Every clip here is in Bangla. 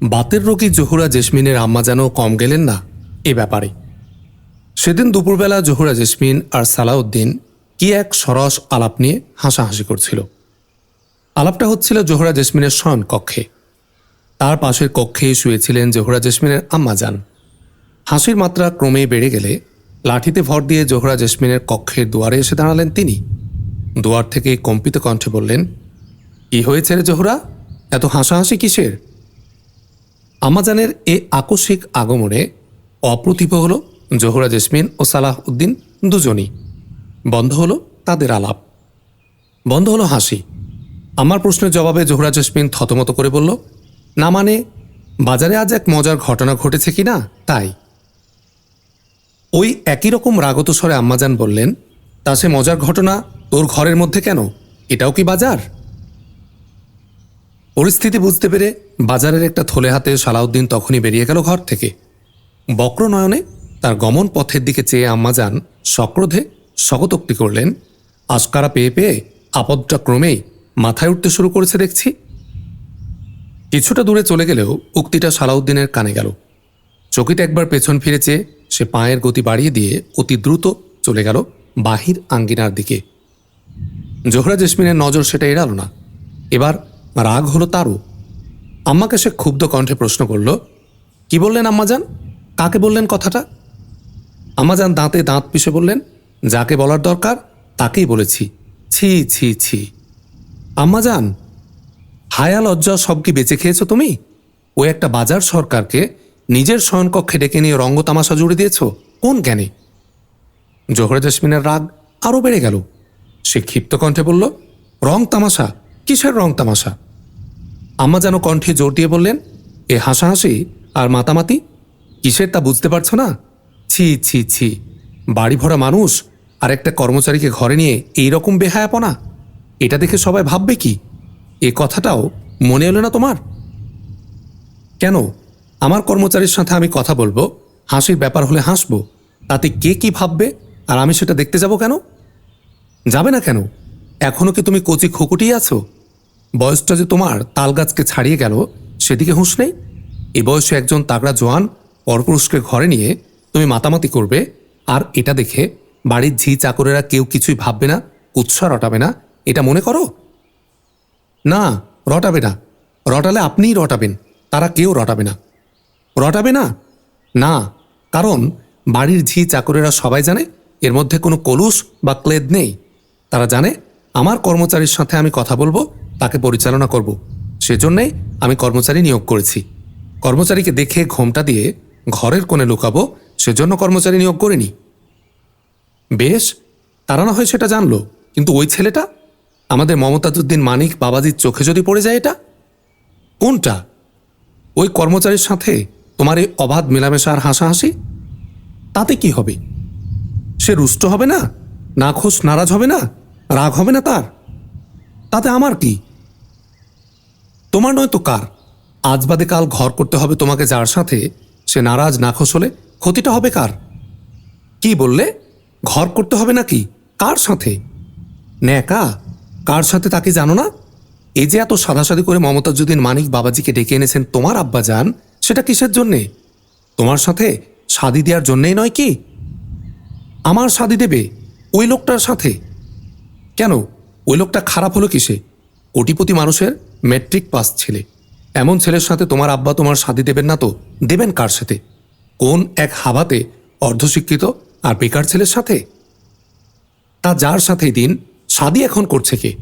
বাতের রোগী জহুরা জেসমিনের আম্মা যেন কম গেলেন না এ ব্যাপারে। সেদিন দুপুরবেলা জহুরা জেসমিন আর সালাউদ্দিন কি এক সরস আলাপ নিয়ে হাসাহাসি করছিল। আলাপটা হচ্ছিল জোহরা জেসমিনের শয়ন কক্ষে তার পাশের কক্ষে শুয়েছিলেন জোহরা জেসমিনের আম্মা যান। হাসির মাত্রা ক্রমে বেড়ে গেলে লাঠিতে ভর দিয়ে জোহরা জেসমিনের কক্ষের দুয়ারে এসে দাঁড়ালেন তিনি। দুয়ার থেকে কম্পিত কণ্ঠে বললেন, কি হয়েছে রে জোহরা? এত হাসাহাসি কিসের? আমাজানের এ আকস্মিক আগমনে অপ্রতিভ হল জোহরা জেসমিন ও সালাহ উদ্দিন দুজনই। বন্ধ হলো তাদের আলাপ। বন্ধ হলো হাসি। আমার প্রশ্নের জবাবে জোহরা জেসমিন থতমত করে বলল, না মানে বাজারে আজ এক মজার ঘটনা ঘটেছে কি না? তাই। ওই একই রকম রাগত স্বরে আম্মাজান বললেন, তা সে মজার ঘটনা তোর ঘরের মধ্যে কেন? এটাও কি বাজার? পরিস্থিতি বুঝতে পেরে বাজারের একটা থলে হাতে সালাউদ্দিন তখনই বেরিয়ে গেল ঘর থেকে। বক্র নয়নে তার গমন পথের দিকে চেয়ে আম্মাজান সক্রোধে স্বগতোক্তি করলেন, আশকারা পেয়ে পেয়ে আপদটা ক্রমেই মাথায় উঠতে শুরু করেছে দেখছি। কিছুটা দূরে চলে গেলেও উক্তিটা সালাউদ্দিনের কানে গেল। চকিতে একবার পেছন ফিরেছে সে পায়ের গতি বাড়িয়ে দিয়ে অতি দ্রুত চলে গেল বাহির আঙ্গিনার দিকে। জোহরা জেসমিনের নজর সেটা এড়াল না। এবার রাগ হলো তারও। আম্মাকে সে ক্ষুব্ধ কণ্ঠে প্রশ্ন করল, কি বললেন আম্মাজান? কাকে বললেন কথাটা? আম্মাজান দাঁতে দাঁত পিষে বললেন, যাকে বলার দরকার, তাকেই বলেছি। ছি ছি ছি। আম্মাজান, হায়া লজ্জা সব কি বেঁচে খেয়েছো তুমি? ও একটা বাজার সরকারকে নিজের শয়নকক্ষে ডেকে নিয়ে রঙ্গতামাশা জুড়ে দিয়েছ? কোন জ্ঞানে? জোহরা জেসমিনের রাগ আরও বেড়ে গেল। সে ক্ষিপ্ত কণ্ঠে বলল, রং তামাশা কিসের রং তামাশা? আম্মা যেন কণ্ঠে জোর দিয়ে বললেন, এ হাসাহাসি আর মাতামাতি? কিসের তা বুঝতে পারছ না? ছি ছি ছি, বাড়ি ভরা মানুষ আর একটা কর্মচারীকে ঘরে নিয়ে এই রকম বেহায়াপনা? এটা দেখে সবাই ভাববে কি? এ কথাটাও মনে হলো না তোমার? কেন? আমার কর্মচারীর সাথে আমি কথা বলব, হাসির ব্যাপার হলে হাসবো, তাতে কে কি ভাববে আর আমি সেটা দেখতে যাব কেন? যাবে না কেন? এখনও কি তুমি কচি খুকুটিই আছো? বয়সটা যে তোমার, তালগাছকে ছাড়িয়ে গেল, সেদিকে হুঁশ নেই? এ বয়সে একজন তাগড়া জোয়ান পরপুরুষকে ঘরে নিয়ে তুমি মাতামাতি করবে, আর এটা দেখে বাড়ির ঝি চাকরেরা কেউ কিছুই ভাববে না উৎসাহ রটাবে না, এটা মনে করো? না, রটাবে না। রটালে আপনিই রটাবেন, তারা কেউ রটাবে না। রটাবে না? না, কারণ বাড়ির ঝি চাকরেরা সবাই জানে, এর মধ্যে কোনো কলুষ বা ক্লেদ নেই। তারা জানে আমার কর্মচারীর সাথে আমি কথা বলব, তাকে পরিচালনা করব। সেজন্যই আমি কর্মচারী নিয়োগ করেছি। কর্মচারীকে দেখে ঘোমটা দিয়ে ঘরের কোণে লুকাবো, সেজন্য কর্মচারী নিয়োগ করিনি। বেশ, তারা না হয় সেটা জানলো, কিন্তু ওই ছেলেটা? আমাদের মমতাজুদ্দিন মানিক বাবাজির চোখে যদি পড়ে যায় এটা? কোনটা? ওই কর্মচারীর সাথে তোমার এই অবাধ মেলামেশা আর হাসাহাসি? তাতে কি হবে? সে রুষ্ট হবে না না? নাখোশ, নারাজ হবে না? রাগ হবে না তার? তাতে আমার কি? তোমার নয় তো কার? আজ বাদে কাল ঘর করতে হবে তোমাকে যার সাথে, সে নারাজ নাখোশ হলে ক্ষতিটা হবে কার? কি বললে? ঘর করতে হবে নাকি কার সাথে? ন্যাকা, কার সাথে তাকে জানো না? এই যে এত সাদাসাদি করে মমতাজুদ্দিন মানিক বাবাজিকে ডেকে এনেছেন তোমার আব্বা যান সেটা কিসের জন্যে? তোমার সাথে শাদি দেওয়ার জন্যেই নয় কি? আমার শাদি দেবে ওই লোকটার সাথে? কেন? ওই লোকটা খারাপ হলো কিসে? কোটিপতি মানুষের ম্যাট্রিক পাস ছেলে। এমন ছেলের সাথে তোমার আব্বা তোমার শাদি দেবেন না তো? দেবেন কার সাথে? কোন এক হাবাতে অর্ধশিক্ষিত আর বেকার ছেলের সাথে? তা যার সাথে দিন? শাদি এখন করছে কে?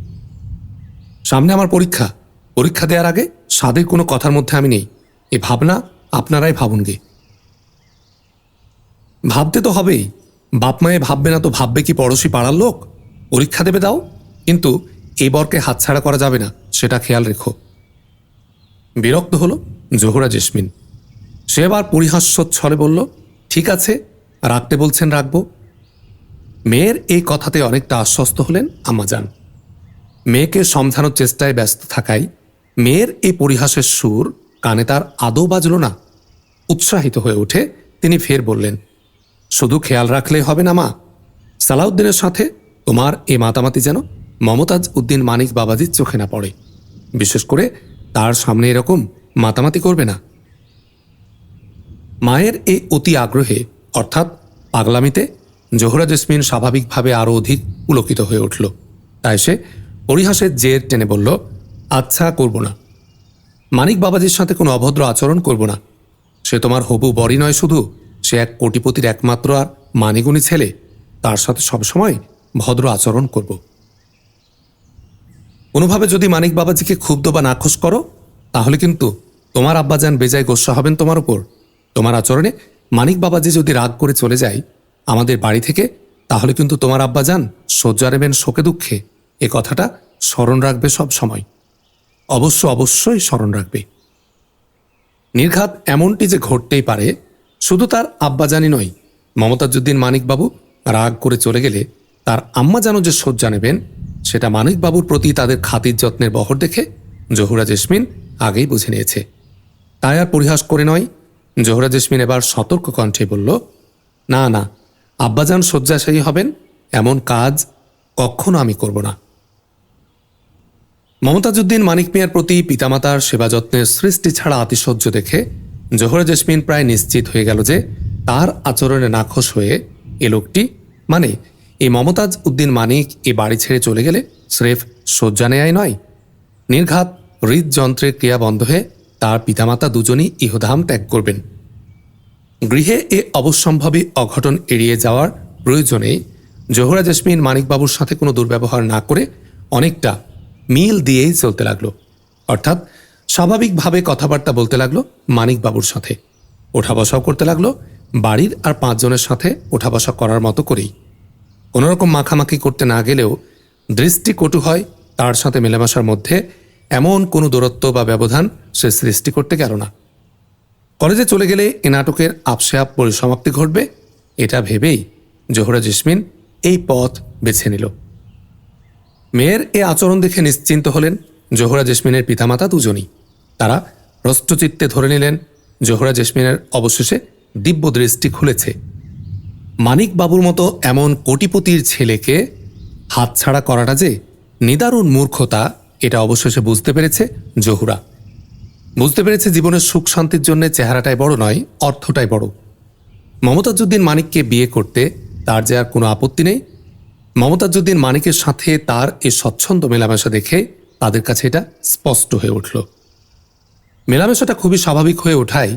সামনে আমার পরীক্ষা। পরীক্ষা দেওয়ার আগে স্বাদের কোনো কথার মধ্যে আমি নেই। এ ভাবনা আপনারাই ভাবুন গে। ভাবতে তো হবেই। বাপ মায়ে ভাববে না তো ভাববে কি পড়োশি পাড়ার লোক? পরীক্ষা দেবে দাও, কিন্তু এই বরকে হাতছাড়া করা যাবে না, সেটা খেয়াল রেখো। বিরক্ত হলো জোহরা জেসমিন। সে আবার এবার পরিহাস্যচ্ছলে বলল, ঠিক আছে, রাখতে বলছেন রাখব। মেয়ের এই কথাতে অনেকটা আশ্বস্ত হলেন আমাজান। মেয়েকে সমঝানোর চেষ্টায় ব্যস্ত থাকায় মেয়ের এই পরিহাসের সুর কানে তার আদৌ বাজল না। উৎসাহিত হয়ে উঠে তিনি ফের বললেন, শুধু খেয়াল রাখলেই হবে না মা। সালাউদ্দিনের সাথে তোমার এ মাতামাতি যেন মমতাজ উদ্দিন মানিক বাবাজির চোখে না পড়ে। বিশেষ করে তার সামনে এরকম মাতামাতি করবে না। মায়ের এই অতি আগ্রহে, অর্থাৎ পাগলামিতে, জোহরা জেসমিন স্বাভাবিকভাবে আরও অধিক পুলকিত হয়ে উঠল। তাই সে পরিহাসের জের টেনে বলল আচ্ছা করব না। মানিক বাবাজির সাথে কোনো অভদ্র আচরণ করব না। সে তোমার হবু বরই নয় শুধু, সে এক কোটিপতির একমাত্র আর মানিগুণী ছেলে। তার সাথে সবসময় ভদ্র আচরণ করব। কোনোভাবে যদি মানিক বাবাজিকে ক্ষুব্ধ বা নাখোশ করো, তাহলে কিন্তু তোমার আব্বাজান বেজায় গোস্বা হবেন তোমার উপর। তোমার আচরণে মানিক বাবাজি যদি রাগ করে চলে যায় আমাদের বাড়ি থেকে, তাহলে কিন্তু তোমার আব্বাজান শয্যা নেবেন শোকে দুঃখে। এ কথাটা স্মরণ রাখবে সব সময়। অবশ্য অবশ্যই স্মরণ রাখবে। নির্ঘাত এমনটি যে ঘটতেই পারে, শুধু তার আব্বাজানি নয়, মমতাজুদ্দিন মানিকবাবু রাগ করে চলে গেলে তার আম্মা যেন যে শয্যা নেবেন সেটা মানিকবাবুর প্রতি তাদের খাতির যত্নের বহর দেখে জহুরা জেসমিন আগেই বুঝে নিয়েছে। তাই আর পরিহাস করে নয়, জহুরা জেসমিন এবার সতর্ক কণ্ঠে বলল, না না, আব্বাজান শয্যাশায়ী হবেন, এমন কাজ কখনো আমি করব না। মমতাজুদ্দিন মানিক মিয়ার প্রতি পিতামাতার সেবা যত্নের সৃষ্টি ছাড়া আতিশয্য দেখে জোহরা জেসমিন প্রায় নিশ্চিত হয়ে গেল যে তার আচরণে নাখোশ হয়ে এ লোকটি মানে এই মমতাজ উদ্দিন মানিক এ বাড়ি ছেড়ে চলে গেলে স্রেফ শয্যা নেয়াই নয়। নির্ঘাত হৃদযন্ত্রের ক্রিয়া বন্ধ হয়ে তার পিতামাতা দুজনই ইহধাম ত্যাগ করবেন। গৃহে এ অবশ্যম্ভাবী অঘটন এড়িয়ে যাওয়ার প্রয়োজনে জোহরা জেসমিন মানিকবাবুর সাথে কোনো দুর্ব্যবহার না করে অনেকটা মিল দিয়েই চলতে লাগল। অর্থাৎ স্বাভাবিকভাবে কথাবার্তা বলতে লাগল মানিকবাবুর সাথে। ওঠা বসাও করতে লাগল, বাড়ির আর পাঁচজনের সাথে ওঠা বসা করার মতো করেই। কোনোরকম মাখামাখি করতে না গেলেও দৃষ্টি কটু হয় তার সাথে মেলামেশার মধ্যে এমন কোনো দূরত্ব বা ব্যবধান সে সৃষ্টি করতে গেল না। কলেজে চলে গেলে এ নাটকের আপসে আপ পরিসমাপ্তি ঘটবে, এটা ভেবেই জোহরা জেসমিন এই পথ বেছে নিল। মেয়ের এ আচরণ দেখে নিশ্চিন্ত হলেন জোহরা জেসমিনের পিতামাতা দুজনই। তারা হস্তচিত্তে ধরে নিলেন, জোহরা জেসমিনের অবশেষে দিব্য দৃষ্টি খুলেছে। মানিক বাবুর মতো এমন কোটিপতির ছেলেকে হাতছাড়া করাটা যে নিদারুণ মূর্খতা, এটা অবশেষে বুঝতে পেরেছে জহুরা। বুঝতে পেরেছে জীবনের সুখ শান্তির জন্য চেহারাটাই বড় নয়, অর্থটাই বড়। মমতাজুদ্দিন মানিককে বিয়ে করতে তার যে আর কোনো আপত্তি নেই। মমতাজুদ্দিন মানিকের সাথে তার এ স্বচ্ছন্দ মেলামেশা দেখে তাদের কাছে এটা স্পষ্ট হয়ে উঠল। মেলামেশাটা খুবই স্বাভাবিক হয়ে ওঠায়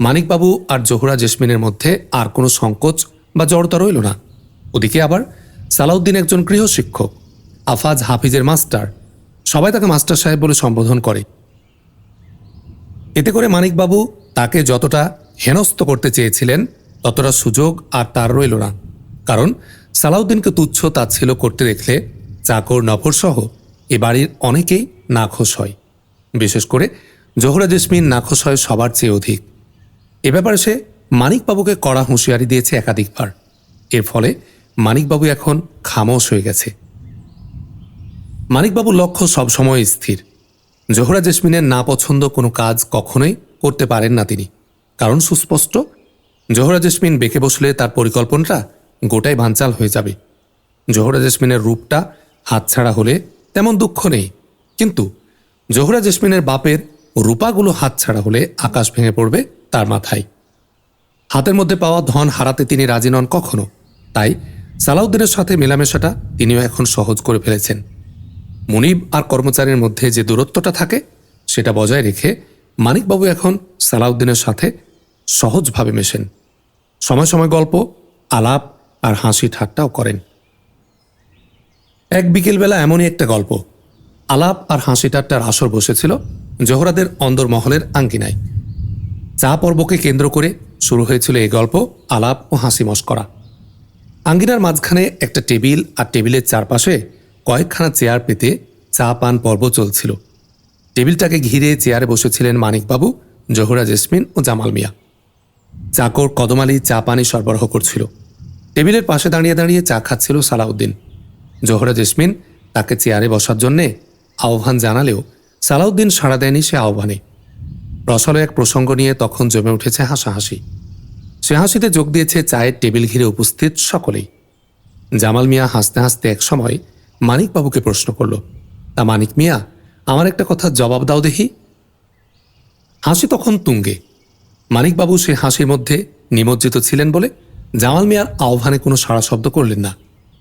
মানিকবাবু আর জোহরা জেসমিনের মধ্যে আর কোনো সংকোচ বা জড়তা রইল না। ওদিকে আবার সালাউদ্দিন একজন গৃহশিক্ষক, আফাজ হাফিজের মাস্টার, সবাই তাকে মাস্টার সাহেব বলে সম্বোধন করে। এতে করে মানিকবাবু তাকে যতটা হেনস্থ করতে চেয়েছিলেন, ততটা সুযোগ আর তার রইল না। কারণ সালাউদ্দিনকে তুচ্ছ তাচ্ছিল করতে দেখলে চাকর নফরসহ এ বাড়ির অনেকেই নাখোশ হয়। বিশেষ করে জোহরা জেসমিন নাখোশ হয় সবার চেয়ে অধিক। এ ব্যাপারে সে মানিকবাবুকে কড়া হুঁশিয়ারি দিয়েছে একাধিকবার। এর ফলে মানিকবাবু এখন খামোশ হয়ে গেছে। মানিকবাবুর লক্ষ্য সবসময় স্থির। জোহরা জেসমিনের না পছন্দ কোনো কাজ কখনোই করতে পারেন না তিনি। কারণ সুস্পষ্ট, জোহরা জেসমিন বেঁকে বসলে তার পরিকল্পনাটা গোটাই ভাঞ্চাল হয়ে যাবে। জোহরা জেসমিনের রূপটা হাতছাড়া হলে তেমন দুঃখ নেই। কিন্তু জোহরা জেসমিনের বাপের রূপাগুলো হাতছাড়া হলে আকাশ ভেঙে পড়বে তার মাথায়। হাতের মধ্যে পাওয়া ধন হারাতে তিনি রাজি নন কখনো। তাই সালাউদ্দিনের সাথে মেলামেশাটা তিনিও এখন সহজ করে ফেলেছেন। মনিব আর কর্মচারীর মধ্যে যে দূরত্বটা থাকে, সেটা বজায় রেখে মানিকবাবু এখন সালাউদ্দিনের সাথে সহজভাবে মেশেন। সময় সময় গল্প, আলাপ আর হাসি ঠাট্টাও করেন। এক বিকেলবেলা এমনই একটা গল্প। আলাপ আর হাসি ঠাট্টার আসর বসেছিল জোহরাদের অন্দরমহলের আঙ্কিনায় চা পর্বকে কেন্দ্র করে শুরু হয়েছিল এই গল্প, আলাপ ও হাসি মস্করা। আঙ্গিনার মাঝখানে একটা টেবিল আর টেবিলের চারপাশে কয়েকখানা চেয়ার পেতে চা পান পর্ব চলছিল। টেবিলটাকে ঘিরে চেয়ারে বসেছিলেন মানিকবাবু, জহুরা জেসমিন ও জামাল মিয়া। চাকর কদমালি চা পানি সরবরাহ করছিল। টেবিলের পাশে দাঁড়িয়ে দাঁড়িয়ে চা খাচ্ছিল সালাউদ্দিন। জোহরা জেসমিন তাকে চেয়ারে বসার জন্যে আহ্বান জানালেও সালাউদ্দিন সাড়া দেয়নি সে আহ্বানে। রসালো এক প্রসঙ্গ নিয়ে তখন জমে উঠেছে হাসাহাসি। সে হাসিতে যোগ দিয়েছে চায়ের টেবিল ঘিরে উপস্থিত সকলেই। জামাল মিয়া হাসতে হাসতে এক সময় মানিকবাবুকে প্রশ্ন করল, তা মানিক মিয়া, আমার একটা কথা জবাব দাও দেখি? হাসি তখন তুঙ্গে। মানিকবাবু সে হাসির মধ্যে নিমজ্জিত ছিলেন বলে জামাল মিয়ার আহ্বানে কোনো সাড়া শব্দ করলেন না।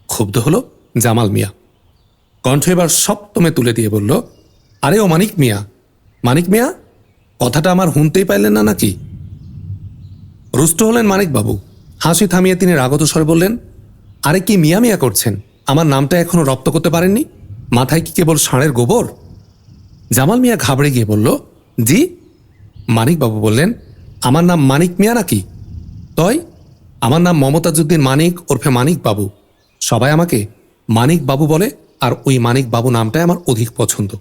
ক্ষুব্ধ হল জামাল মিয়া। কণ্ঠ এবার সপ্তমে তুলে দিয়ে বলল, আরে ও মানিক মিয়া মানিক মিয়া কথাটা আমার শুনতেই পাইলেন না নাকি? রুষ্ট হলেন মানিকবাবু। হাসি থামিয়ে তিনি রাগত স্বরে বললেন, আরে কি মিয়া মিয়া করছেন? আমার নামটা এখনও রপ্ত করতে পারেননি? মাথায় কি কেবল ষাঁড়ের গোবর? জামাল মিয়া ঘাবড়ে গিয়ে বলল, জি? মানিকবাবু বললেন, আমার নাম মানিক মিয়া নাকি? তয়, আমার নাম মমতাজুদ্দিন মানিক ওরফে মানিক বাবু সবাই আমাকে মানিক বাবু বলে, আর ওই মানিক বাবু নামটাই আমার অধিক পছন্দ।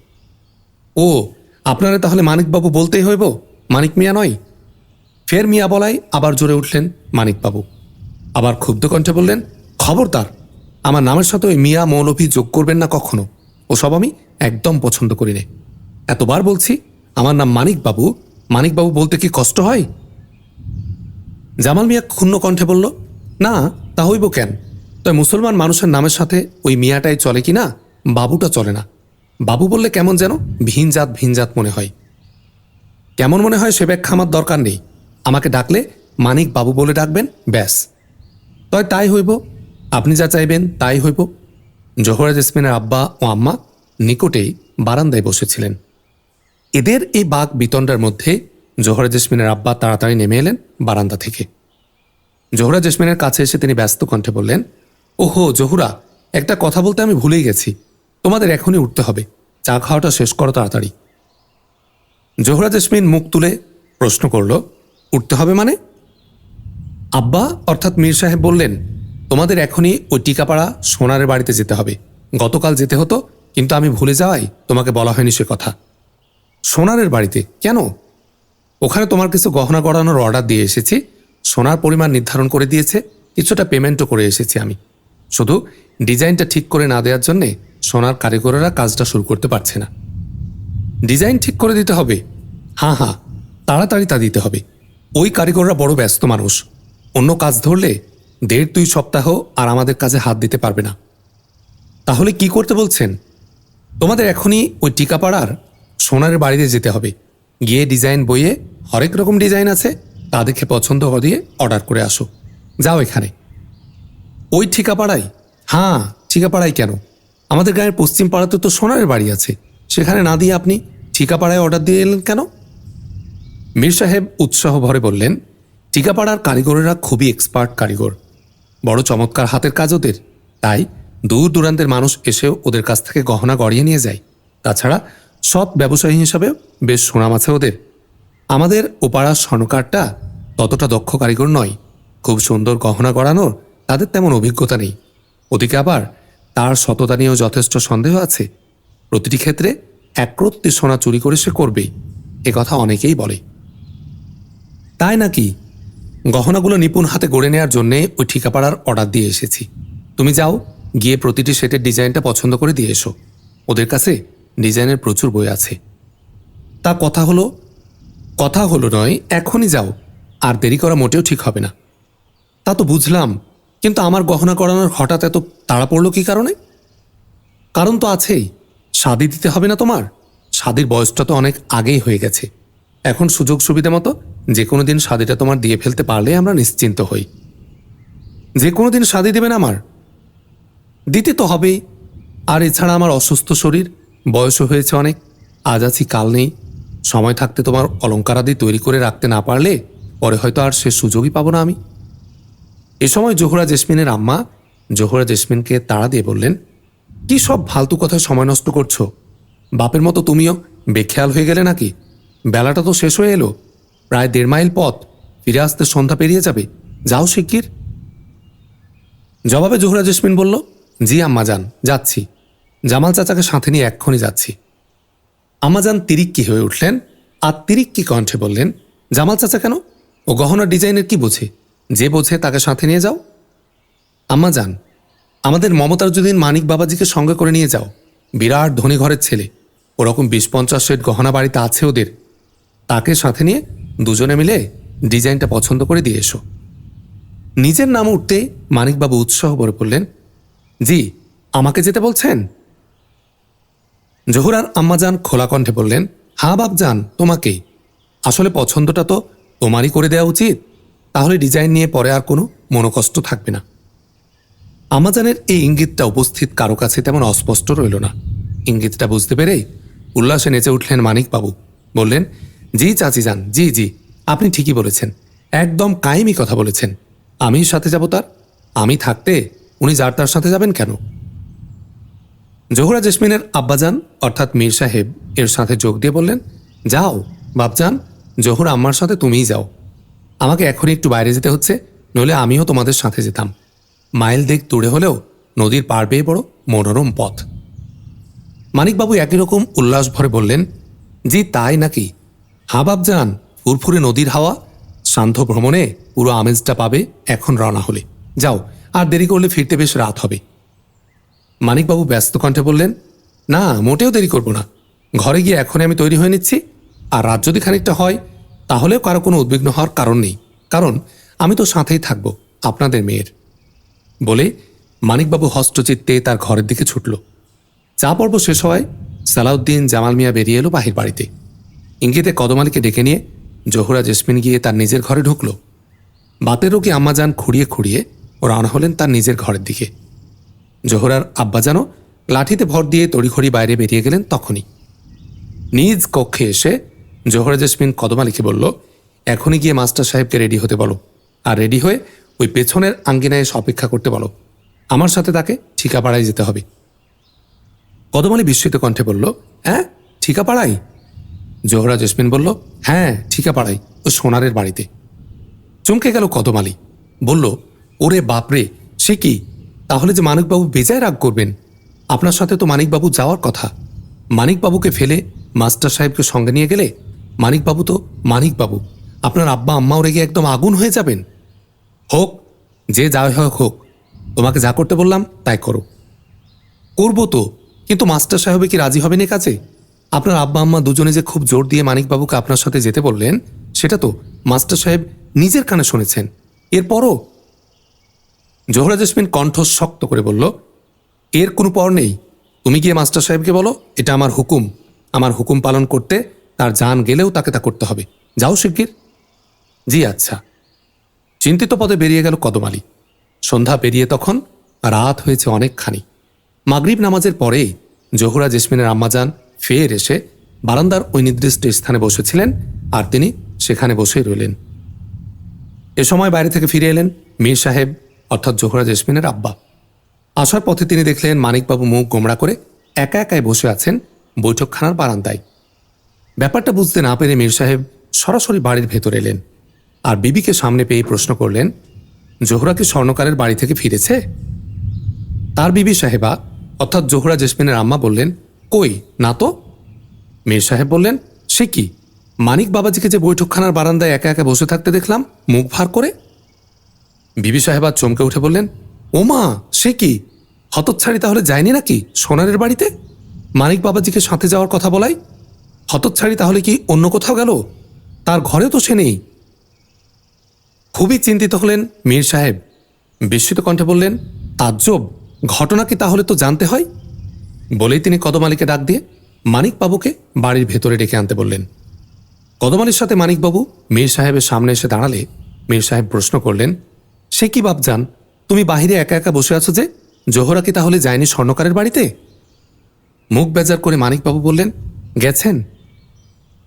ও আপনারা তাহলে মানিকবাবু বলতেই হইব? মানিক মিয়া নয়। ফের মিয়া বলাই আবার জোরে উঠলেন মানিকবাবু। আবার ক্ষুব্ধ কণ্ঠে বললেন, খবরদার, আমার নামের সাথে ওই মিয়া মৌলভী যোগ করবেন না কখনো। ওসব আমি একদম পছন্দ করি নে। এতবার বলছি, আমার নাম মানিকবাবু। মানিকবাবু বলতে কি কষ্ট হয়? জামাল মিয়া ক্ষুণ্ণ কণ্ঠে বলল, না, তা হইব কেন? তবে মুসলমান মানুষের নামের সাথে ওই মিয়াটাই চলে কি না? বাবুটা চলে না। বাবু বললে কেমন যেন? ভিনজাত ভিনজাত মনে হয়। কেমন মনে হয় সে ব্যাখ্যা আমার দরকার নেই। আমাকে ডাকলে মানিক বাবু বলে ডাকবেন, ব্যাস। তয় তাই হইব। আপনি যা চাইবেন তাই হইব। জোহরা জেসমিনের আব্বা ও আম্মা নিকটেই বারান্দায় বসেছিলেন। এদের এই বাঘ বিতণ্ডার মধ্যে জোহরা জেসমিনের আব্বা তাড়াতাড়ি নেমে এলেন বারান্দা থেকে। জোহরা জেসমিনের কাছে এসে তিনি ব্যস্ত কণ্ঠে বললেন, ওহো জোহরা, একটা কথা বলতে আমি ভুলেই গেছি। তোমাদের এখনই উঠতে হবে। চা খাওয়াটা শেষ করো তাড়াতাড়ি। জোহরা জেসমিন মুখ তুলে প্রশ্ন করল, উঠতে হবে মানে? আব্বা, অর্থাৎ মীর সাহেব বললেন, তোমাদের এখনই ওই টিকাপাড়া সোনারের বাড়িতে যেতে হবে। গতকাল যেতে হতো, কিন্তু আমি ভুলে যাওয়াই তোমাকে বলা হয়নি সে কথা। সোনারের বাড়িতে? কেন? ওখানে তোমার কিছু গহনা গড়ানোর অর্ডার দিয়ে এসেছি। সোনার পরিমাণ নির্ধারণ করে দিয়েছে। কিছুটা পেমেন্টও করে এসেছি আমি। শুধু ডিজাইনটা ঠিক করে না দেওয়ার জন্যে সোনার কারিগরেরা কাজটা শুরু করতে পারছে না। ডিজাইন ঠিক করে দিতে হবে। হ্যাঁ হ্যাঁ তাড়াতাড়ি তা দিতে হবে। ওই কারিগররা বড় ব্যস্ত মানুষ। অন্য কাজ ধরলে দেড় দুই সপ্তাহ আর আমাদের কাজে হাত দিতে পারবে না। তাহলে কি করতে বলছেন? তোমাদের এখনই ওই টিকাপাড়ার সোনার বাড়িতে যেতে হবে। গিয়ে ডিজাইন বইয়ে হরেক রকম ডিজাইন আছে, তা দেখে পছন্দ দিয়ে অর্ডার করে আসো। যাও এখানে। ওই ঠিকাপাড়ায় হ্যাঁ ঠিকাপাড়াই কেন? আমাদের গায়ের পশ্চিম পাড়াতে তো সোনারের বাড়ি আছে। সেখানে না দিয়ে আপনি ঠিকাপাড়ায় অর্ডার দিয়ে এলেন কেন? মীর সাহেব উৎসাহ ভরে বললেন টিকাপাড়ার কারিগরেরা খুবই এক্সপার্ট কারিগর। বড় চমৎকার হাতের কাজ ওদের। তাই দূর দূরান্তের মানুষ এসেও ওদের কাছ থেকে গহনা গড়িয়ে নিয়ে যায়। তাছাড়া সৎ ব্যবসায়ী হিসাবেও বেশ সুনাম আছে ওদের। আমাদের ওপাড়ার স্বর্ণকারটা ততটা দক্ষ কারিগর নয়। খুব সুন্দর গহনা গড়ানোর তাদের তেমন অভিজ্ঞতা নেই। ওদিকে আবার তার সততা নিয়েও যথেষ্ট সন্দেহ আছে। প্রতিটি ক্ষেত্রে একরত্তি সোনা চুরি করে সে করবেই। কথা অনেকেই বলে। তাই নাকি? গহনাগুলো নিপুণ হাতে গড়ে নেওয়ার জন্যে ওই ঠিকাপাড়ার অর্ডার দিয়ে এসেছি। তুমি যাও, গিয়ে প্রতিটি সেটের ডিজাইনটা পছন্দ করে দিয়ে এসো। ওদের কাছে ডিজাইনের প্রচুর বই আছে। তা কথা হলো কথা হলো নয়, এখনই যাও। আর দেরি করা মোটেও ঠিক হবে না। তা তো বুঝলাম। কিন্তু আমার গহনা করানোর হঠাৎ এত তাড়া পড়ল কি কারণে? কারণ তো আছেই। শাদি দিতে হবে না তোমার? শাদির বয়সটা তো অনেক আগেই হয়ে গেছে। এখন সুযোগ সুবিধা মতো যে কোনো দিন শাদিটা তোমার দিয়ে ফেলতে পারলে আমরা নিশ্চিন্ত হই। যে কোনো দিন শাদি দেবেন আমার। দিতে তো হবেই। আর এছাড়া আমার অসুস্থ শরীর, বয়সও হয়েছে অনেক, আজ আছি, কাল নেই। সময় থাকতে তোমার অলঙ্কারাদি তৈরি করে রাখতে না পারলে পরে হয়তো আর সে সুযোগই পাবো না আমি। এ সময় জোহরা জেসমিনের আম্মা জোহরা জেসমিনকে তাড়া দিয়ে বললেন, কি সব ফালতু কথায় সময় নষ্ট করছ? বাপের মতো তুমিও বেখেয়াল হয়ে গেলে নাকি? বেলাটা তো শেষ হয়ে এলো। প্রায় দেড় মাইল পথ ফিরে আসতে সন্ধ্যা পেরিয়ে যাবে। যাও শিগগির। জবাবে জোহরা জেসমিন বলল, জি আম্মা যান, যাচ্ছি। জামাল চাচাকে সাথে নিয়ে এক্ষুনি যাচ্ছি। আম্মাজান তিরিক্কি হয়ে উঠলেন আর তিরিক্কি কণ্ঠে বললেন, জামাল চাচা কেন? ও গহনা ডিজাইনের কি বোঝে? যে বোঝে তাকে সাথে নিয়ে যাও। আম্মা যান। আমাদের মমতাজুদ্দিন মানিক বাবাজিকে সঙ্গে করে নিয়ে যাও। বিরাট ধনী ঘরের ছেলে। ওরকম বিশ পঞ্চাশ সেট গহনা বাড়িতে আছে ওদের। তাকে সাথে নিয়ে দুজনে মিলে ডিজাইনটা পছন্দ করে দিয়ে এসো। নিজের নাম উঠতে মানিকবাবু উৎসাহ করে বললেন, জি, আমাকে যেতে বলছেন? জহুরার আম্মাজান খোলা কণ্ঠে বললেন হ্যাঁ বাপ যান তোমাকেই আসলে পছন্দটা তো তোমারই করে দেওয়া উচিত। তাহলে ডিজাইন নিয়ে পরে আর কোনো মনোকষ্ট থাকবে না। আমাজানের এই ইঙ্গিতটা উপস্থিত কারও কাছে তেমন অস্পষ্ট রইল না। ইঙ্গিতটা বুঝতে পেরেই উল্লাসে নেচে উঠলেন মানিকবাবু। বললেন, জি চাচি যান, জি জি, আপনি ঠিকই বলেছেন। একদম কায়েমি কথা বলেছেন। আমি সাথে যাব তার? আমি থাকতে উনি যার তার সাথে যাবেন কেন? জোহরা জেসমিনের আব্বাজান, অর্থাৎ মীর সাহেব, এর সাথে যোগ দিয়ে বললেন, যাও, বাপজান, জোহরা আম্মার সাথে তুমিই যাও। আমাকে এখনই একটু বাইরে যেতে হচ্ছে, নইলে আমিও তোমাদের সাথে যেতাম। মাইল দেখ দূরে হলেও নদীর পার পেয়ে বড় মনোরম পথ। মানিকবাবু একই রকম উল্লাস ভরে বললেন, জি, তাই নাকি? হা বাপজান, ফুরফুরে নদীর হাওয়া, শান্ত ভ্রমণে পুরো আমেজটা পাবে এখন রওনা হলে। যাও, আর দেরি করলে ফিরতে বেশ রাত হবে। মানিকবাবু ব্যস্ত কণ্ঠে বললেন, না, মোটেও দেরি করব না। ঘরে গিয়ে এখনই আমি তৈরি হয়ে নিচ্ছি, আর রাত যদি খানিকটা হয় তাহলেও কারও কোনো উদ্বিগ্ন হওয়ার কারণ নেই। কারণ আমি তো সাথেই থাকব, আপনাদের মেয়ের। বলে মানিকবাবু হস্তচিত্তে তার ঘরের দিকে ছুটল। চা পর্ব শেষ হওয়ায় সালাউদ্দিন জামাল মিয়া বেরিয়ে এলো বাহির বাড়িতে। ইঙ্গিতে কদমালিকে ডেকে নিয়ে জোহরা জেসমিন গিয়ে তার নিজের ঘরে ঢুকল। বাতেরও কি আম্মাজান খুঁড়িয়ে খুঁড়িয়ে ও রওনা হলেন তার নিজের ঘরের দিকে। জোহরার আব্বাজানও লাঠিতে ভর দিয়ে তড়িঘড়ি বাইরে বেরিয়ে গেলেন তখনই। নিজ কক্ষে এসে জোহরা জেসমিন কদমালিকে বলল, এখনই গিয়ে মাস্টার সাহেবকে রেডি হতে বলো আর রেডি হয়ে ওই পেছনের আঙ্গিনায় এসে অপেক্ষা করতে বলো। আমার সাথে তাকে ঠিকাপাড়ায় যেতে হবে। কদমালি বিস্মিত কণ্ঠে বলল হ্যাঁ ঠিকাপাড়াই জোহরা জেসমিন বলল হ্যাঁ ঠিকাপাড়াই ও সোনারের বাড়িতে। চমকে গেল কদমালি বলল, ওরে বাপরে, সে কি? তাহলে যে মানিকবাবু বেজায় রাগ করবেন। আপনার সাথে তো মানিকবাবু যাওয়ার কথা। মানিকবাবুকে ফেলে মাস্টার সাহেবকে সঙ্গে নিয়ে গেলে মানিকবাবু তো, মানিকবাবু, আপনার আব্বা আম্মাও রেগে একদম আগুন হয়ে যাবেন। হোক, যে যা হোক হোক, তোমাকে যা করতে বললাম, তাই করো। করব তো, কিন্তু মাস্টার সাহেবে কি রাজি হবেন এ কাজে? আপনার আব্বা আম্মা দুজনে যে খুব জোর দিয়ে মানিকবাবুকে আপনার সাথে যেতে বললেন, সেটা তো মাস্টার সাহেব নিজের কানে শুনেছেন। এরপরও জোহরা জেসমিন কণ্ঠ শক্ত করে বলল, এর কোনো পর নেই। তুমি গিয়ে মাস্টার সাহেবকে বলো, এটা আমার হুকুম। আমার হুকুম পালন করতে তার জান গেলেও তাকে তা করতে হবে। যাও শিগগির। জি আচ্ছা। চিন্তিত পদে বেরিয়ে গেল কদমালি সন্ধ্যা পেরিয়ে তখন রাত হয়েছে অনেকখানি। মাগরিব নামাজের পরেই জোহরা জেসমিনের আম্মাজান ফের এসে বারান্দার ওই নির্দিষ্ট স্থানে বসেছিলেন আর তিনি সেখানে বসেই রইলেন। এ সময় বাইরে থেকে ফিরে এলেন মীর সাহেব, অর্থাৎ জোহরা জেসমিনের আব্বা। আসার পথে তিনি দেখলেন মানিকবাবু মুখ গোমড়া করে একা একাই বসে আছেন বৈঠকখানার বারান্দায়। ব্যাপারটা বুঝতে না পেরে মীর সাহেব সরাসরি বাড়ির ভেতর এলেন। আর বিবিকে সামনে পেয়ে প্রশ্ন করলেন, জোহরা কি স্বর্ণকারের বাড়ি থেকে ফিরেছে? তার বিবি সাহেবা, অর্থাৎ জোহরা জেসমিনের আম্মা বললেন, কই, না তো? মীর সাহেব বললেন, সে কি? মানিক বাবাজিকে যে বৈঠকখানার বারান্দায় একা একা বসে থাকতে দেখলাম, মুখ ভার করে? বিবি সাহেবা চমকে উঠে বললেন, ওমা, সে কি? হতচ্ছাড়ি তাহলে যায়নি নাকি সোনারের বাড়িতে? মানিক বাবাজিকে সাথে যাওয়ার কথা বলাই হতচ্ছাড়ি তাহলে কি অন্য কোথাও গেল? তার ঘরে তো সে নেই। খুবই চিন্তিত হলেন মীর সাহেব। বিস্মিত কণ্ঠে বললেন, তাজ্জব, ঘটনা কি তাহলে তো জানতে হয়? বলেই তিনি কদমালিকে ডাক দিয়ে মানিকবাবুকে বাড়ির ভেতরে ডেকে আনতে বললেন। কদমালির সাথে মানিকবাবু মীর সাহেবের সামনে এসে দাঁড়ালে মীর সাহেব প্রশ্ন করলেন, সে কি বাপজান তুমি বাহিরে একা একা বসে আছো যে? জোহরা কি তাহলে যায়নি স্বর্ণকারের বাড়িতে? মুখ বেজার করে মানিকবাবু বললেন, গেছেন?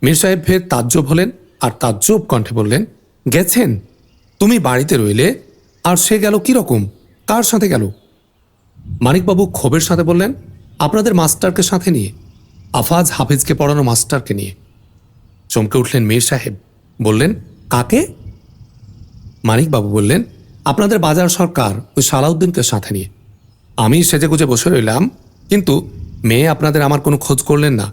মীর সাহেব ফের তাজ্জব হলেন আর তাজ্জব কণ্ঠে বললেন, গেছেন? তুমি বাড়িতে রইলে? আর সে গেল কি রকম কার সাথে গেল? মানিকবাবু ক্ষোভের সাথে বললেন, আপনাদের মাস্টারকে সাথে নিয়ে, আফাজ হাফিজকে পড়ানো মাস্টারকে নিয়ে। চমকে উঠলেন মীর সাহেব, বললেন, কাকে? মানিকবাবু বললেন, আপনাদের বাজার সরকার, ওই সালাউদ্দিনকে সাথে নিয়ে। আমি সেজেগুজে বসে রইলাম, কিন্তু মেয়ে আপনাদের আমার কোনো খোঁজ করলেন না।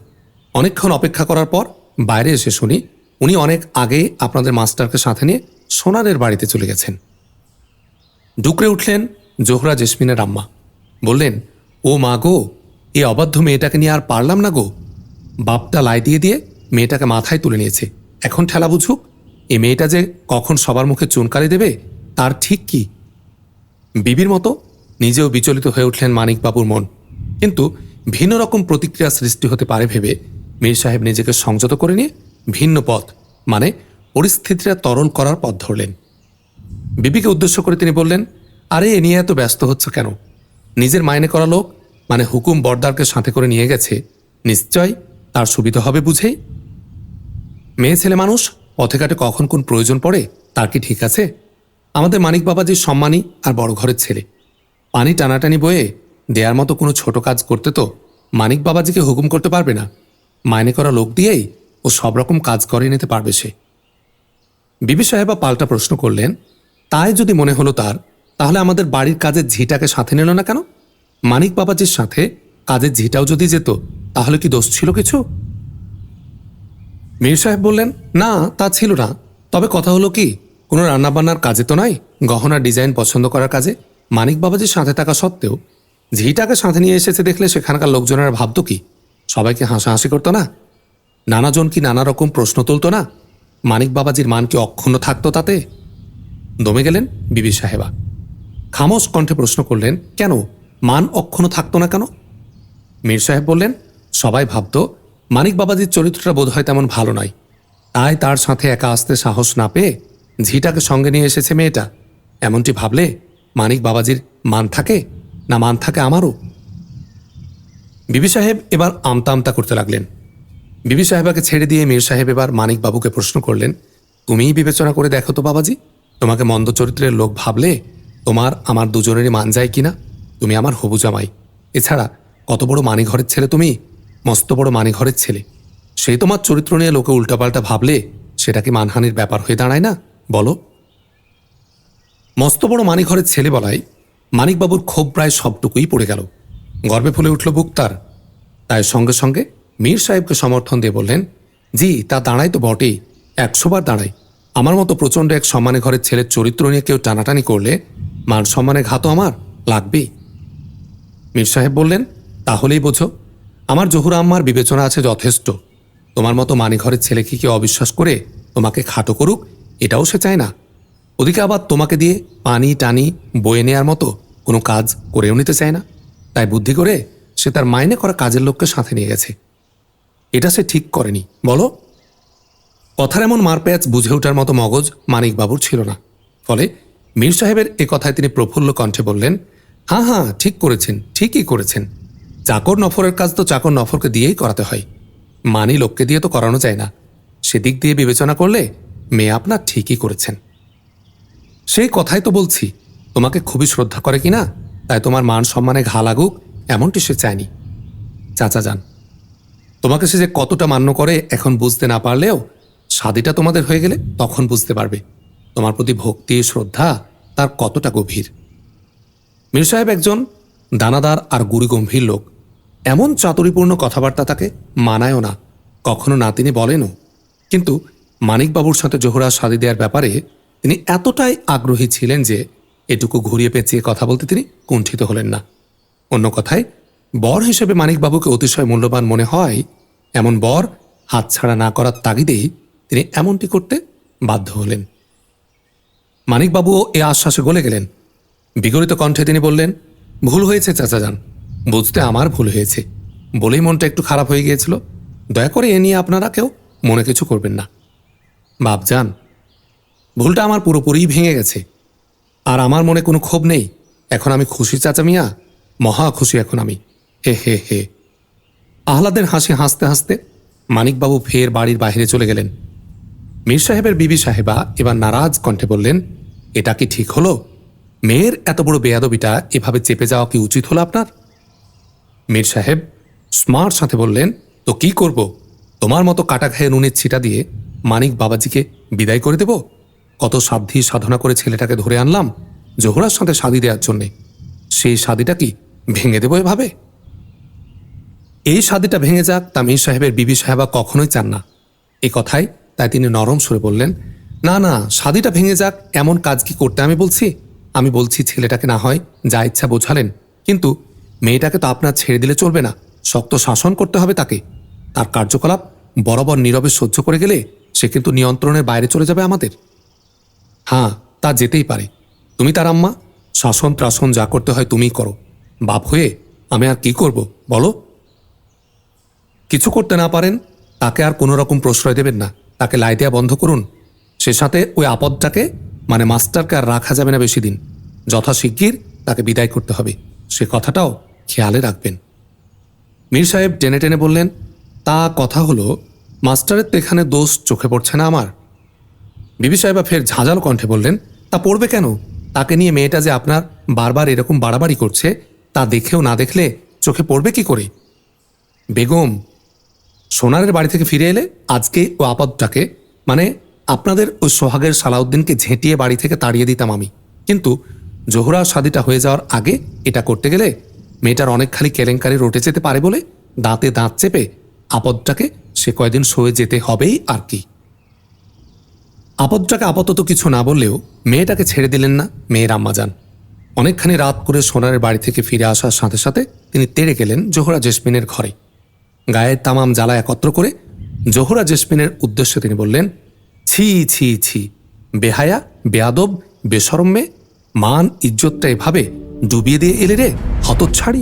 অনেকক্ষণ অপেক্ষা করার পর বাইরে এসে শুনি, উনি অনেক আগে আপনাদের মাস্টারকে সাথে নিয়ে সোনারের বাড়িতে চলে গেছেন। ডুকরে উঠলেন জোহরা জেসমিনের আম্মা। বললেন, ও মা গো, এ অবাধ্য মেয়েটাকে নিয়ে আর পারলাম না গো। বাপটা লাই দিয়ে দিয়ে মেয়েটাকে মাথায় তুলে নিয়েছে। এখন ঠেলা বুঝুক, এ মেয়েটা যে কখন সবার মুখে চুনকালি দেবে, তার ঠিক কি? বিবির মতো নিজেও বিচলিত হয়ে উঠলেন মানিকবাবুর মন। কিন্তু ভিন্ন রকম প্রতিক্রিয়া সৃষ্টি হতে পারে ভেবে মীর সাহেব নিজেকে সংযত করে নিয়ে ভিন্ন পথ মানে পরিস্থিতিটা তরল করার পথ ধরলেন। বিবিকে উদ্দেশ্য করে তিনি বললেন, আরে, এ নিয়ে এত ব্যস্ত হচ্ছে কেন? নিজের মাইনে করা লোক মানে হুকুম বর্দারকে সাথে করে নিয়ে গেছে, নিশ্চয় তার সুবিধা হবে বুঝেই? মেয়ে ছেলে মানুষ, পথে ঘাটে কখন কোন প্রয়োজন পড়ে, তার কি ঠিক আছে? আমাদের মানিক বাবাজির সম্মানী আর বড় ঘরের ছেলে। পানি টানাটানি বয়ে দেয়ার মতো কোনো ছোট কাজ করতে তো মানিক বাবাজিকে হুকুম করতে পারবে না। মাইনে করা লোক দিয়েই ও সব রকম কাজ করে নিতে পারবে সে। বিবি সাহেবা পাল্টা প্রশ্ন করলেন, তাই যদি মনে হলো তার, তাহলে আমাদের বাড়ির কাজের ঝিটাকে সাথে নিল না কেন? মানিক বাবাজির সাথে কাজের ঝিটাও যদি যেত, তাহলে কি দোষ ছিল কিছু? মীর সাহেব বললেন, না, তা ছিল না। তবে কথা হলো কি, কোনো রান্নাবান্নার কাজে তো নয় গহনা ডিজাইন পছন্দ করার কাজে। মানিক বাবাজির সাথে থাকা সত্ত্বেও ঝিটাকে সাথে নিয়ে এসেছে দেখলে সেখানকার লোকজনেরা ভাবতো কি? সবাইকে হাসাহাসি করতো না? নানাজন কি নানা রকম প্রশ্ন তুলতো না? মানিক বাবাজির মান কি অক্ষুণ্ণ থাকতো তাতে? দমে গেলেন বিবি সাহেবা। খামোশ কণ্ঠে প্রশ্ন করলেন, কেন? মান অক্ষুণ্ণ থাকতো না কেন? মীর সাহেব বললেন, সবাই ভাবত, মানিক বাবাজির চরিত্রটা বোধ হয় তেমন ভালো নয়। তাই তার সাথে একা আসতে সাহস না পেয়ে ঝিটাকে সঙ্গে নিয়ে এসেছে মেয়েটা। এমনটি ভাবলে মানিক বাবাজির মান থাকে না মান থাকে আমারও? বিবি সাহেব এবার আমতা আমতা করতে লাগলেন। বিবি সাহেবাকে ছেড়ে দিয়ে মীর সাহেব এবার মানিক বাবুকে প্রশ্ন করলেন, তুমিই বিবেচনা করে দেখো তো বাবাজি, তোমাকে মন্দ চরিত্রের লোক ভাবলে তোমার আমার দুজনেরই মান যায় কিনা? তুমি আমার হবু জামাই। এছাড়া কত বড় মানি ঘরের ছেলে তুমি? মস্ত বড় মানি ঘরের ছেলে। সেই তোমার চরিত্র নিয়ে লোকে উল্টাপাল্টা ভাবলে সেটা কি মানহানির ব্যাপার হয়ে দাঁড়ায় না? বলো। মস্ত বড় মানি ঘরের ছেলে বলায় মানিকবাবুর ক্ষোভ প্রায় সবটুকুই পড়ে গেল। গর্বে ফুলে উঠল বুক তার তাই সঙ্গে সঙ্গে মীর সাহেবকে সমর্থন দিয়ে বললেন, জি, তা দাঁড়ায় তো বটেই। একশোবার দাঁড়াই। আমার মতো প্রচণ্ড এক সম্মানে ঘরের ছেলের চরিত্র নিয়ে কেউ টানাটানি করলে মান সম্মানে ঘাতও আমার লাগবেই। মীর সাহেব বললেন, তাহলেই বোঝো। আমার জহুর আম্মার বিবেচনা আছে যথেষ্ট। তোমার মতো মানি ঘরের ছেলেকে কি অবিশ্বাস করে তোমাকে খাটো করুক? এটাও সে চায় না। ওদিকে আবার তোমাকে দিয়ে পানি টানি বয়ে নেয়ার মতো কোনো কাজ করেও নিতে চায় না। তাই বুদ্ধি করে সে তার মাইনে করা কাজের লোককে সাথে নিয়ে গেছে। এটা সে ঠিক করেনি। বলো, কথার এমন মারপ্যাচ বুঝে ওঠার মতো মগজ মানিকবাবুর ছিল না। ফলে মীর সাহেবের এ কথায় তিনি প্রফুল্ল কণ্ঠে বললেন হ্যাঁ হ্যাঁ ঠিক করেছেন, ঠিকই করেছেন। চাকর নফরের কাজ তো চাকর নফরকে দিয়েই করাতে হয়। মানি লোককে দিয়ে তো করানো যায় না। সেদিক দিয়ে বিবেচনা করলে মেয়ে আপনার ঠিকই করেছেন। সেই কথাই তো বলছি। তোমাকে খুবই শ্রদ্ধা করে কিনা? তাই তোমার মান সম্মানে ঘা লাগুক, এমনটি সে চায়নি। চাচা যান। তোমাকে সে যে কতটা মান্য করে এখন বুঝতে না পারলেও, স্বাদীটা তোমাদের হয়ে গেলে তখন বুঝতে পারবে। তোমার প্রতি ভক্তি, শ্রদ্ধা তার কতটা গভীর। মীর সাহেব একজন দানাদার আর গুরুগম্ভীর লোক। এমন চাতুরিপূর্ণ কথাবার্তা তাকে মানায়ও না। কখনো না তিনি বলেনও। কিন্তু মানিকবাবুর সাথে জোহরা শাদি দেওয়ার ব্যাপারে তিনি এতটাই আগ্রহী ছিলেন যে এটুকু ঘুরিয়ে পেঁচিয়ে কথা বলতে তিনি কুণ্ঠিত হলেন না। অন্য কথায়, বর হিসেবে মানিকবাবুকে অতিশয় মূল্যবান মনে হয়, এমন বর হাতছাড়া না করার তাগিদেই তিনি এমনটি করতে বাধ্য হলেন। মানিকবাবুও এ আশ্বাসে গলে গেলেন। বিগলিত কণ্ঠে তিনি বললেন, ভুল হয়েছে, চাচা যান। বুঝতে আমার ভুল হয়েছে। বলেই মনটা একটু খারাপ হয়ে গিয়েছিল। দয়া করে এ নিয়ে আপনারা কেউ মনে কিছু করবেন না। বাপ যান, ভুলটা আমার পুরোপুরিই ভেঙে গেছে। আর আমার মনে কোনো ক্ষোভ নেই। এখন আমি খুশি, চাচা মিয়া? মহা খুশি এখন আমি। হে হে হে। আহ্লাদের হাসি হাসতে হাসতে মানিকবাবু ফের বাড়ির বাইরে চলে গেলেন। মীর সাহেবের বিবি সাহেবা এবার নারাজ কণ্ঠে বললেন, এটা কি ঠিক হলো? মেয়ের এত বড় বেয়াদবিটা এভাবে চেপে যাওয়া কি উচিত হলো আপনার? মীর সাহেব স্মার্ট সাথে বললেন, তো কি করব? তোমার মতো কাটা খায়ে নুনের ছিটা দিয়ে মানিক বাবাজিকে বিদায় করে দেব? কত সাধ্যি সাধনা করে ছেলেটাকে ধরে আনলাম জোহরার সাথে শাদি দেওয়ার জন্যে। সেই শাদিটা কি ভেঙে দেবো এভাবে? এই শাদিটা ভেঙে যাক তা মীর সাহেবের বিবি সাহেবা কখনোই চান না। এ কথায় তাই তিনি নরম সুরে বললেন, না না শাদিটা ভেঙে যাক, এমন কাজ কি করতে আমি বলছি? আমি বলছি ছেলেটাকে না হয় যা ইচ্ছা বোঝালেন, কিন্তু মেয়েটাকে তো আপনার ছেড়ে দিলে চলবে না, শক্ত শাসন করতে হবে তাকে। তার কার্যকলাপ বরাবর নীরবে সহ্য করে গেলে সে কিন্তু নিয়ন্ত্রণের বাইরে চলে যাবে আমাদের। হ্যাঁ তা যেতেই পারে। তুমি তার আম্মা? শাসন ত্রাসন যা করতে হয় তুমিই করো। বাপ হয়ে আমি আর কি করব, বলো? কিছু করতে না পারেন, তাকে আর কোনো রকম প্রশ্রয় দেবেন না। তাকে লাই দেওয়া বন্ধ করুন। সে সাথে ওই আপদটাকে মানে মাস্টারকে আর রাখা যাবে না বেশি দিন। যথাশিগগির তাকে বিদায় করতে হবে। সে কথাটাও খেয়ালে রাখবেন। মীর সাহেব টেনে টেনে বললেন, তা কথা হলো, মাস্টারের তো এখানে দোষ চোখে পড়ছে না আমার। বিবি সাহেবা ফের ঝাঁঝালো কণ্ঠে বললেন, তা পড়বে কেন? তাকে নিয়ে মেয়েটা যে আপনার বারবার এরকম বাড়াবাড়ি করছে, তা দেখেও না দেখলে চোখে পড়বে কি করে? বেগম, সোনারের বাড়ি থেকে ফিরে এলে আজকে ও আপদটাকে মানে আপনাদের ওই সোহাগের সালাউদ্দিনকে ঝেঁটিয়ে বাড়ি থেকে তাড়িয়ে দিতাম আমি। কিন্তু জোহরা সাদিটা হয়ে যাওয়ার আগে এটা করতে গেলে মেয়েটার অনেকখানি কেলেঙ্কারি রটে যেতে পারে বলে দাঁতে দাঁত চেপে আপদটাকে সে কয়দিন সয়ে যেতে হবেই আর কি। আপদটাকে আপাতত কিছু না বললেও মেয়েটাকে ছেড়ে দিলেন না মেয়ের আম্মা যান। অনেকখানি রাত করে সোনারের বাড়ি থেকে ফিরে আসার সাথে সাথে তিনি তেড়ে গেলেন জোহরা জেসমিনের ঘরে। গায়ের তামাম জ্বালা একত্র করে জোহরা জেসমিনের উদ্দেশ্যে তিনি বললেন, ছি ছি ছি, বেহায়া, বেয়াদব বেসরম্যে মান, ইজ্জতটা এভাবে ডুবিয়ে দিয়ে এলে রে, হতচ্ছাড়ি।